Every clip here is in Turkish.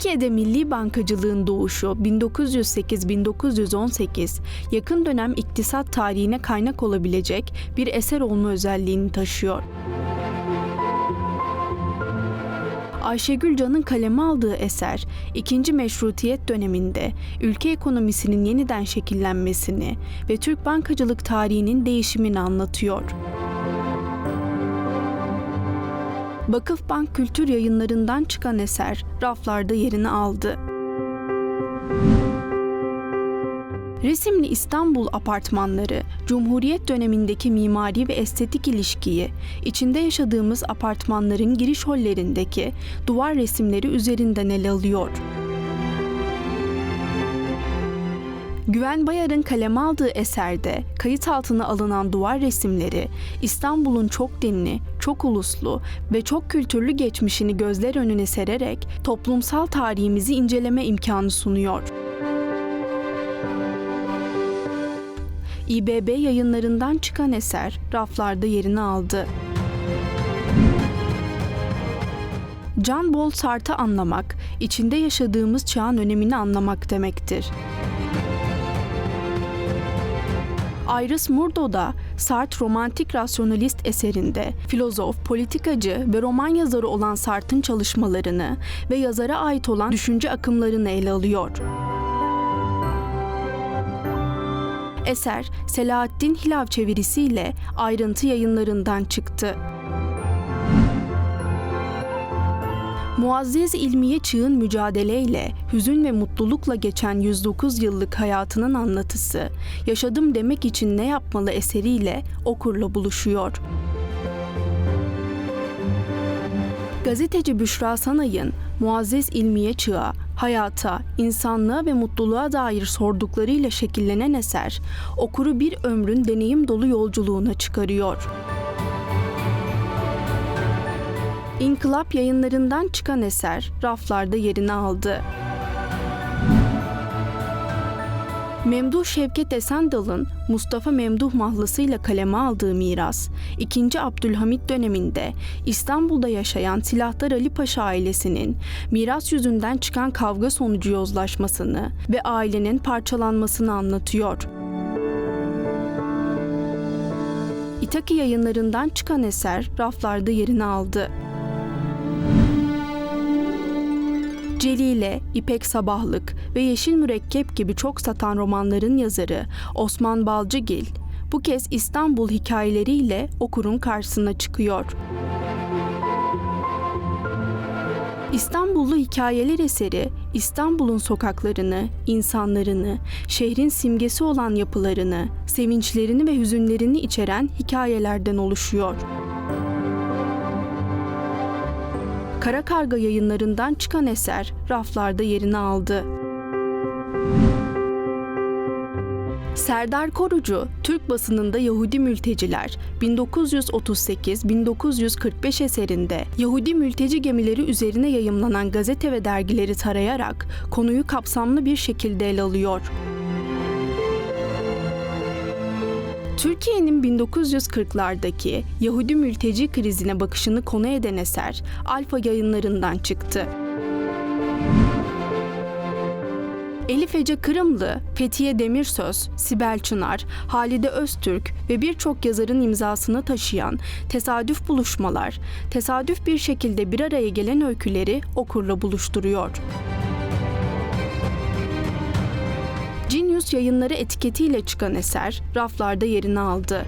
Türkiye'de milli bankacılığın doğuşu 1908-1918 yakın dönem iktisat tarihine kaynak olabilecek bir eser olma özelliğini taşıyor. Ayşegül Can'ın kaleme aldığı eser, ikinci meşrutiyet döneminde ülke ekonomisinin yeniden şekillenmesini ve Türk bankacılık tarihinin değişimini anlatıyor. Vakıfbank Kültür Yayınları'ndan çıkan eser raflarda yerini aldı. Resimli İstanbul apartmanları, Cumhuriyet dönemindeki mimari ve estetik ilişkiyi, içinde yaşadığımız apartmanların giriş hollerindeki duvar resimleri üzerinden ele alıyor. Güven Bayar'ın kaleme aldığı eserde kayıt altına alınan duvar resimleri İstanbul'un çok dinli, çok uluslu ve çok kültürlü geçmişini gözler önüne sererek toplumsal tarihimizi inceleme imkanı sunuyor. İBB yayınlarından çıkan eser raflarda yerini aldı. Can Bol Sart'ı anlamak, içinde yaşadığımız çağın önemini anlamak demektir. Iris Murdo da Sartre romantik rasyonalist eserinde filozof, politikacı ve roman yazarı olan Sartre'ın çalışmalarını ve yazara ait olan düşünce akımlarını ele alıyor. Eser Selahattin Hilav çevirisiyle ayrıntı yayınlarından çıktı. Muazzez ilmiye çığın mücadeleyle, hüzün ve mutlulukla geçen 109 yıllık hayatının anlatısı, yaşadım demek için ne yapmalı eseriyle okurla buluşuyor. Gazeteci Büşra Sanay'ın Muazzez İlmiye Çığa, hayata, insanlığa ve mutluluğa dair sorduklarıyla şekillenen eser, okuru bir ömrün deneyim dolu yolculuğuna çıkarıyor. İnkılap yayınlarından çıkan eser raflarda yerini aldı. Memduh Şevket Esendal'ın Mustafa Memduh mahlasıyla kaleme aldığı miras, 2. Abdülhamit döneminde İstanbul'da yaşayan Silahtar Ali Paşa ailesinin miras yüzünden çıkan kavga sonucu yozlaşmasını ve ailenin parçalanmasını anlatıyor. İtaki yayınlarından çıkan eser raflarda yerini aldı. Celile, İpek Sabahlık ve Yeşil Mürekkep gibi çok satan romanların yazarı Osman Balcıgil, bu kez İstanbul hikayeleriyle okurun karşısına çıkıyor. İstanbullu Hikayeler eseri, İstanbul'un sokaklarını, insanlarını, şehrin simgesi olan yapılarını, sevinçlerini ve hüzünlerini içeren hikayelerden oluşuyor. Kara Karga yayınlarından çıkan eser raflarda yerini aldı. Serdar Korucu, Türk basınında Yahudi mülteciler 1938-1945 eserinde Yahudi mülteci gemileri üzerine yayımlanan gazete ve dergileri tarayarak konuyu kapsamlı bir şekilde ele alıyor. Türkiye'nin 1940'lardaki Yahudi mülteci krizine bakışını konu eden eser Alfa yayınlarından çıktı. Elif Ece Kırımlı, Fethiye Demirsöz, Sibel Çınar, Halide Öztürk ve birçok yazarın imzasını taşıyan tesadüf buluşmalar, tesadüf bir şekilde bir araya gelen öyküleri okurla buluşturuyor. Genius yayınları etiketiyle çıkan eser raflarda yerini aldı.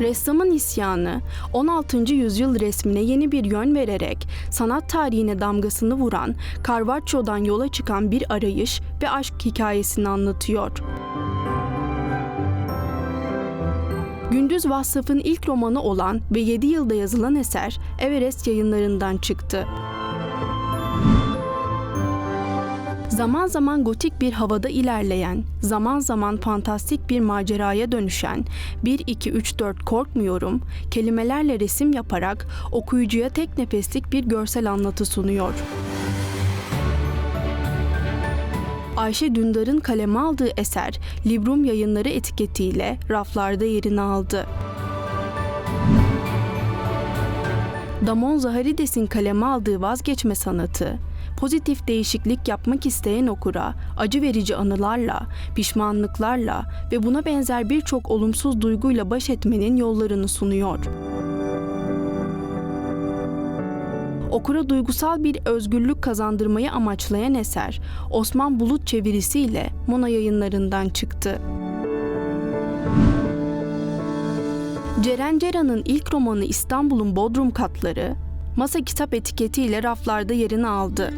Ressamın isyanı 16. yüzyıl resmine yeni bir yön vererek sanat tarihine damgasını vuran Caravaggio'dan yola çıkan bir arayış ve aşk hikayesini anlatıyor. Gündüz Vassaf'ın ilk romanı olan ve 7 yılda yazılan eser Everest yayınlarından çıktı. Zaman zaman gotik bir havada ilerleyen, zaman zaman fantastik bir maceraya dönüşen 1 2 3 4 korkmuyorum kelimelerle resim yaparak okuyucuya tek nefeslik bir görsel anlatı sunuyor. Ayşe Dündar'ın kaleme aldığı eser Librum Yayınları etiketiyle raflarda yerini aldı. Damon Zaharides'in kaleme aldığı vazgeçme sanatı, pozitif değişiklik yapmak isteyen okura acı verici anılarla, pişmanlıklarla ve buna benzer birçok olumsuz duyguyla baş etmenin yollarını sunuyor. Okura duygusal bir özgürlük kazandırmayı amaçlayan eser, Osman Bulut çevirisiyle Mona yayınlarından çıktı. Ceren Ceran'ın ilk romanı İstanbul'un Bodrum Katları, masa kitap etiketiyle raflarda yerini aldı.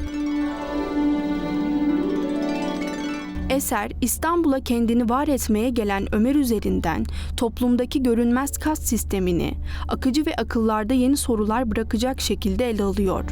Eser, İstanbul'a kendini var etmeye gelen Ömer üzerinden toplumdaki görünmez kast sistemini akıcı ve akıllarda yeni sorular bırakacak şekilde ele alıyor.